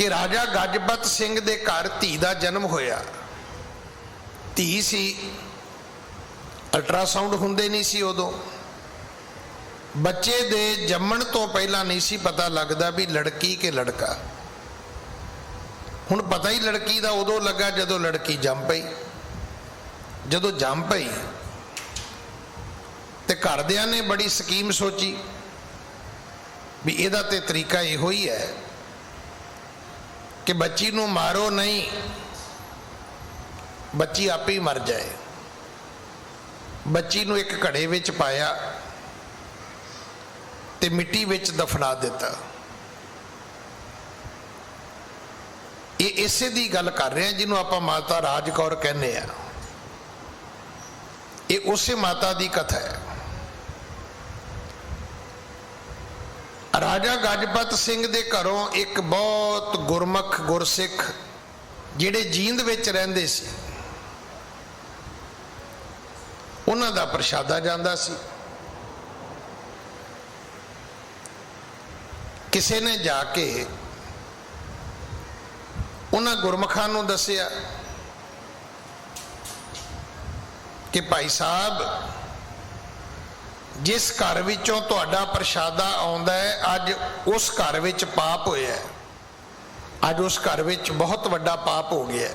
ਕਿ ਰਾਜਾ ਗੱਜਪਤ ਸਿੰਘ ਦੇ ਘਰ ਧੀ ਦਾ ਜਨਮ ਹੋਇਆ। ਧੀ ਸੀ। ਅਲਟਰਾਸਾਊਂਡ ਹੁੰਦੇ ਨਹੀਂ ਸੀ ਉਦੋਂ। ਬੱਚੇ ਦੇ ਜੰਮਣ ਤੋਂ ਪਹਿਲਾਂ ਨਹੀਂ ਸੀ ਪਤਾ ਲੱਗਦਾ ਵੀ ਲੜਕੀ ਕਿ ਲੜਕਾ। ਹੁਣ ਪਤਾ ਹੀ ਲੜਕੀ ਦਾ ਉਦੋਂ ਲੱਗਾ ਜਦੋਂ ਲੜਕੀ ਜੰਮ ਪਈ। ਜਦੋਂ ਜੰਮ ਪਈ ਤੇ ਘਰਦਿਆਂ ਨੇ ਬੜੀ ਸਕੀਮ ਸੋਚੀ ਵੀ ਇਹਦਾ ਤੇ ਤਰੀਕਾ ਇਹੋ ਹੀ ਹੈ। ਕਿ ਬੱਚੀ ਨੂੰ ਮਾਰੋ ਨਹੀਂ, ਬੱਚੀ ਆਪੇ ਹੀ ਮਰ ਜਾਏ। ਬੱਚੀ ਨੂੰ ਇੱਕ ਘੜੇ ਵਿੱਚ ਪਾਇਆ ਤੇ ਮਿੱਟੀ ਵਿੱਚ ਦਫਨਾ ਦਿੱਤਾ। ਇਹ ਇਸੇ ਦੀ ਗੱਲ ਕਰ ਰਹੇ ਹਾਂ ਜਿਹਨੂੰ ਆਪਾਂ ਮਾਤਾ ਰਾਜ ਕੌਰ ਕਹਿੰਦੇ ਆ ਇਹ ਉਸੇ ਮਾਤਾ ਦੀ ਕਥਾ ਹੈ। ਰਾਜਾ ਗੱਜਪਤ ਸਿੰਘ ਦੇ ਘਰੋਂ ਇੱਕ ਬਹੁਤ ਗੁਰਮੁਖ ਗੁਰਸਿੱਖ, ਜਿਹੜੇ ਜੀਂਦ ਵਿੱਚ ਰਹਿੰਦੇ ਸੀ, ਉਹਨਾਂ ਦਾ ਪ੍ਰਸ਼ਾਦਾ ਜਾਂਦਾ ਸੀ। ਕਿਸੇ ਨੇ ਜਾ ਕੇ ਉਹਨਾਂ ਗੁਰਮਖਾਂ ਨੂੰ ਦੱਸਿਆ ਕਿ ਭਾਈ ਸਾਹਿਬ ਜਿਸ ਘਰ ਵਿੱਚੋਂ ਤੁਹਾਡਾ ਪ੍ਰਸ਼ਾਦਾ ਆਉਂਦਾ ਹੈ, ਅੱਜ ਉਸ ਘਰ ਵਿੱਚ ਪਾਪ ਹੋਇਆ ਹੈ। ਅੱਜ ਉਸ ਘਰ ਵਿੱਚ ਬਹੁਤ ਵੱਡਾ ਪਾਪ ਹੋ ਗਿਆ ਹੈ।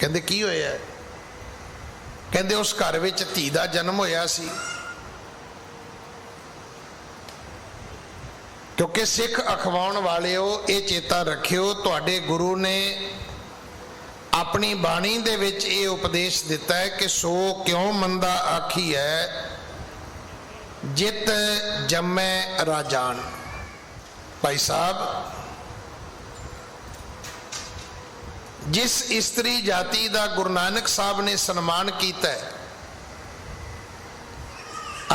ਕਹਿੰਦੇ, ਕੀ ਹੋਇਆ ਕਹਿੰਦੇ, ਉਸ ਘਰ ਵਿੱਚ ਧੀ ਦਾ ਜਨਮ ਹੋਇਆ ਸੀ। ਕਿਉਂਕਿ ਸਿੱਖ ਅਖਵਾਉਣ ਵਾਲਿਓ, ਇਹ ਚੇਤਾ ਰੱਖਿਓ, ਤੁਹਾਡੇ ਗੁਰੂ ਨੇ ਆਪਣੀ ਬਾਣੀ ਦੇ ਵਿੱਚ ਇਹ ਉਪਦੇਸ਼ ਦਿੱਤਾ ਹੈ ਕਿ ਸੋ ਕਿਉਂ ਮੰਦਾ ਆਖੀ ਹੈ? ਜਿਤ ਜੰਮੈ ਰਾਜਾਨ। ਭਾਈ ਸਾਹਿਬ, ਜਿਸ ਇਸਤਰੀ ਜਾਤੀ ਦਾ ਗੁਰੂ ਨਾਨਕ ਸਾਹਿਬ ਨੇ ਸਨਮਾਨ ਕੀਤਾ ਹੈ,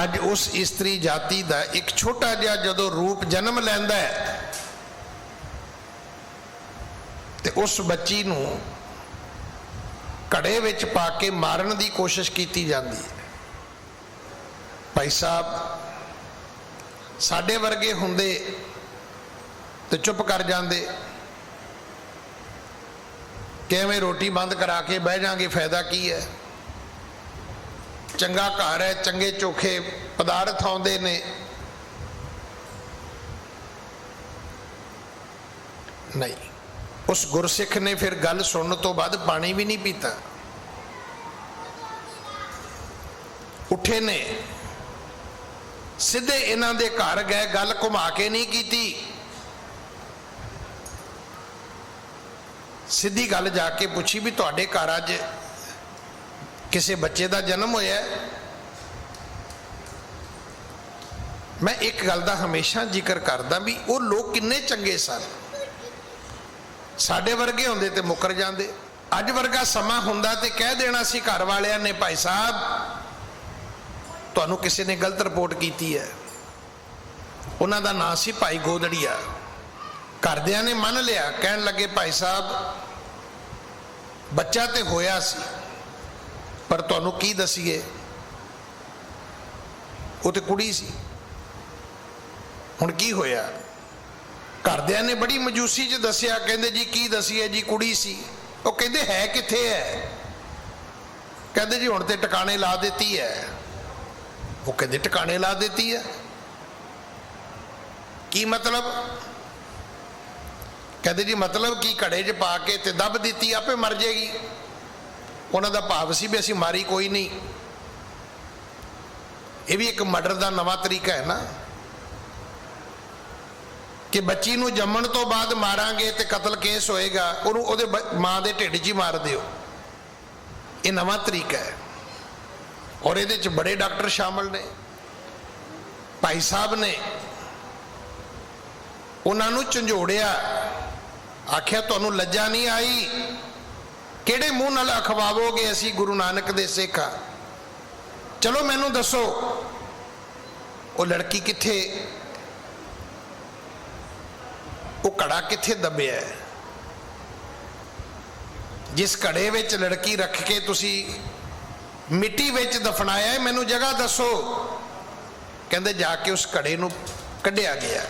ਅੱਜ ਉਸ ਇਸਤਰੀ ਜਾਤੀ ਦਾ ਇੱਕ ਛੋਟਾ ਜਿਹਾ ਜਦੋਂ ਰੂਪ ਜਨਮ ਲੈਂਦਾ ਹੈ, ਤੇ ਉਸ ਬੱਚੀ ਨੂੰ ਘੜੇ ਵਿੱਚ ਪਾ ਕੇ ਮਾਰਨ ਦੀ ਕੋਸ਼ਿਸ਼ ਕੀਤੀ ਜਾਂਦੀ ਹੈ। ਭਾਈ ਸਾਹਿਬ, ਸਾਡੇ ਵਰਗੇ ਹੁੰਦੇ ਤੇ ਚੁੱਪ ਕਰ ਜਾਂਦੇ। ਕਿਵੇਂ ਰੋਟੀ ਬੰਦ ਕਰਾ ਕੇ ਬਹਿ ਜਾਾਂਗੇ ਫਾਇਦਾ ਕੀ ਹੈ? ਚੰਗਾ ਘਰ ਹੈ, ਚੰਗੇ ਚੋਖੇ ਪਦਾਰਥ ਆਉਂਦੇ ਨੇ। ਨਹੀਂ, ਉਸ ਗੁਰਸਿੱਖ ਨੇ ਫਿਰ ਗੱਲ ਸੁਣਨ ਤੋਂ ਬਾਅਦ ਪਾਣੀ ਵੀ ਨਹੀਂ ਪੀਤਾ। ਉੱਠੇ ਨੇ। ਸਿੱਧੇ ਇਹਨਾਂ ਦੇ ਘਰ ਗਏ, ਗੱਲ ਘੁਮਾ ਕੇ ਨਹੀਂ ਕੀਤੀ। ਸਿੱਧੀ ਗੱਲ ਜਾ ਕੇ ਪੁੱਛੀ ਵੀ ਤੁਹਾਡੇ ਘਰ ਅੱਜ ਕਿਸੇ ਬੱਚੇ ਦਾ ਜਨਮ ਹੋਇਆ ਮੈਂ ਇੱਕ ਗੱਲ ਦਾ ਹਮੇਸ਼ਾ ਜ਼ਿਕਰ ਕਰਦਾ ਵੀ ਉਹ ਲੋਕ ਕਿੰਨੇ ਚੰਗੇ ਸਨ। ਸਾਡੇ ਵਰਗੇ ਹੁੰਦੇ ਤੇ ਮੁੱਕਰ ਜਾਂਦੇ। ਅੱਜ ਵਰਗਾ ਸਮਾਂ ਹੁੰਦਾ ਤੇ ਕਹਿ ਦੇਣਾ ਸੀ ਘਰ ਵਾਲਿਆਂ ਨੇ, ਭਾਈ ਸਾਹਿਬ ਤੁਹਾਨੂੰ ਕਿਸੇ ਨੇ ਗਲਤ ਰਿਪੋਰਟ ਕੀਤੀ ਹੈ। ਉਹਨਾਂ ਦਾ ਨਾਂ ਸੀ ਭਾਈ ਗੋਦੜੀਆ। ਘਰਦਿਆਂ ਨੇ ਮੰਨ ਲਿਆ, ਕਹਿਣ ਲੱਗੇ, ਭਾਈ ਸਾਹਿਬ, ਬੱਚਾ ਤੇ ਹੋਇਆ ਸੀ, ਪਰ ਤੁਹਾਨੂੰ ਕੀ ਦਸੀਏ? ਉਹ ਤੇ ਕੁੜੀ ਸੀ। ਹੁਣ ਕੀ ਹੋਇਆ? ਘਰਦਿਆਂ ਨੇ ਬੜੀ ਮਜੂਸੀ 'ਚ ਦੱਸਿਆ, ਕਹਿੰਦੇ, ਜੀ, ਕੀ ਦਸੀਏ? ਜੀ, ਕੁੜੀ ਸੀ। ਉਹ ਕਹਿੰਦੇ, ਹੈ ਕਿੱਥੇ ਹੈ? ਕਹਿੰਦੇ, ਜੀ, ਹੁਣ ਤੇ ਟਿਕਾਣੇ ਲਾ ਦਿੱਤੀ ਹੈ। ਉਹ ਕਹਿੰਦੇ ਟਿਕਾਣੇ ਲਾ ਦਿੱਤੀ ਹੈ ਕੀ ਮਤਲਬ? ਕਹਿੰਦੇ ਜੀ ਮਤਲਬ ਕੀ ਘੜੇ 'ਚ ਪਾ ਕੇ ਤੇ ਦੱਬ ਦਿੱਤੀ, ਆਪੇ ਮਰ ਜਾਏਗੀ। ਉਹਨਾਂ ਦਾ ਭਾਵ ਸੀ ਵੀ ਅਸੀਂ ਮਾਰੀ ਕੋਈ ਨਹੀਂ। ਇਹ ਵੀ ਇੱਕ ਮਰਡਰ ਦਾ ਨਵਾਂ ਤਰੀਕਾ ਹੈ ਨਾ। ਕਿ ਬੱਚੀ ਨੂੰ ਜੰਮਣ ਤੋਂ ਬਾਅਦ ਮਾਰਾਂਗੇ ਤੇ ਕਤਲ ਕੇਸ ਹੋਏਗਾ, ਉਹਨੂੰ ਉਹਦੇ ਬ- ਮਾਂ ਦੇ ਢਿੱਡ 'ਚ ਹੀ ਮਾਰ ਦਿਓ। ਇਹ ਨਵਾਂ ਤਰੀਕਾ ਹੈ। ਔਰ ਇਹਦੇ 'ਚ ਬੜੇ ਡਾਕਟਰ ਸ਼ਾਮਲ ਨੇ। ਭਾਈ ਸਾਹਿਬ ਨੇ ਉਹਨਾਂ ਨੂੰ ਝੰਜੋੜਿਆ। ਆਖਿਆ, ਤੁਹਾਨੂੰ ਲੱਜਾ ਨਹੀਂ ਆਈ? ਕਿਹੜੇ ਮੂੰਹ ਨਾਲ ਅਖਵਾਵੋਗੇ ਅਸੀਂ ਗੁਰੂ ਨਾਨਕ ਦੇ ਸਿੱਖ ਆ? ਚਲੋ, ਮੈਨੂੰ ਦੱਸੋ, ਉਹ ਲੜਕੀ ਕਿੱਥੇ? ਉਹ ਘੜਾ ਕਿੱਥੇ ਦੱਬਿਆ? ਹੈ ਜਿਸ ਘੜੇ ਵਿੱਚ ਲੜਕੀ ਰੱਖ ਕੇ ਤੁਸੀਂ ਮਿੱਟੀ ਵਿੱਚ ਦਫਨਾਇਆ ਹੈ, ਮੈਨੂੰ ਜਗ੍ਹਾ ਦੱਸੋ। ਕਹਿੰਦੇ ਜਾ ਕੇ ਉਸ ਘੜੇ ਨੂੰ ਕੱਢਿਆ ਗਿਆ।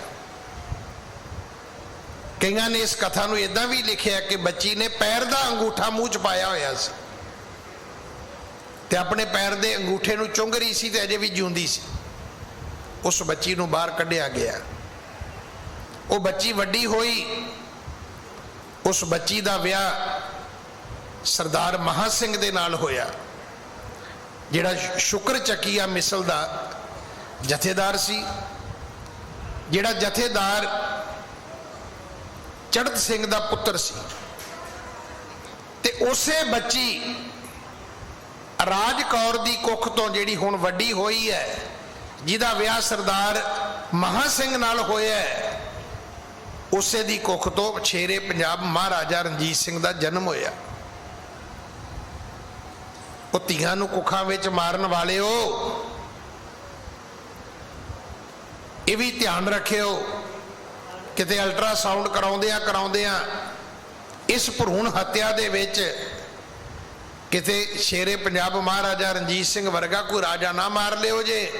ਕਈਆਂ ਨੇ ਇਸ ਕਥਾ ਨੂੰ ਇਦਾਂ ਵੀ ਲਿਖਿਆ ਕਿ ਬੱਚੀ ਨੇ ਪੈਰ ਦਾ ਅੰਗੂਠਾ ਮੂੰਹ ਚ ਪਾਇਆ ਹੋਇਆ ਸੀ। ਤੇ ਆਪਣੇ ਪੈਰ ਦੇ ਅੰਗੂਠੇ ਨੂੰ ਚੁੰਗ ਰਹੀ ਸੀ ਤੇ ਅਜੇ ਵੀ ਜਿਉਂਦੀ ਸੀ। ਉਸ ਬੱਚੀ ਨੂੰ ਬਾਹਰ ਕੱਢਿਆ ਗਿਆ। ਉਹ ਬੱਚੀ ਵੱਡੀ ਹੋਈ। ਉਸ ਬੱਚੀ ਦਾ ਵਿਆਹ ਸਰਦਾਰ ਮਹਾ ਸਿੰਘ ਦੇ ਨਾਲ ਹੋਇਆ। ਜਿਹੜਾ ਸ਼ੁਕਰ ਚੱਕੀਆ ਮਿਸਲ ਦਾ, ਜਥੇਦਾਰ ਸੀ। ਜਿਹੜਾ ਜਥੇਦਾਰ ਚੜਤ ਸਿੰਘ ਦਾ ਪੁੱਤਰ ਸੀ। ਤੇ ਉਸੇ ਬੱਚੀ ਰਾਜ ਕੌਰ ਦੀ ਕੁੱਖ ਤੋਂ ਜਿਹੜੀ ਹੁਣ ਵੱਡੀ ਹੋਈ ਹੈ, ਜਿਹਦਾ ਵਿਆਹ ਸਰਦਾਰ ਮਹਾ ਸਿੰਘ ਨਾਲ ਹੋਇਆ ਹੈ, ਉਸੇ ਦੀ ਕੁੱਖ ਤੋਂ ਛੇਰੇ ਪੰਜਾਬ ਮਹਾਰਾਜਾ ਰਣਜੀਤ ਸਿੰਘ ਦਾ ਜਨਮ ਹੋਇਆ। ਉਹ ਧੀਆਂ ਨੂੰ ਕੁੱਖਾਂ ਵਿੱਚ ਮਾਰਨ ਵਾਲਿਓ, ਇਹ ਵੀ ਧਿਆਨ ਰੱਖਿਓ, ਕਿਤੇ ਅਲਟਰਾਸਾਊਂਡ ਕਰਾਉਂਦੇ ਹਾਂ ਕਰਾਉਂਦੇ ਕਰਾਉਂਦਿਆਂ, ਇਸ ਭਰੂਣ ਹੱਤਿਆ ਦੇ ਵਿੱਚ ਕਿਤੇ ਸ਼ੇਰੇ ਪੰਜਾਬ ਮਹਾਰਾਜਾ ਰਣਜੀਤ ਸਿੰਘ ਵਰਗਾ ਕੋਈ ਰਾਜਾ ਨਾ ਮਾਰ ਲਿਓ ਜੇ।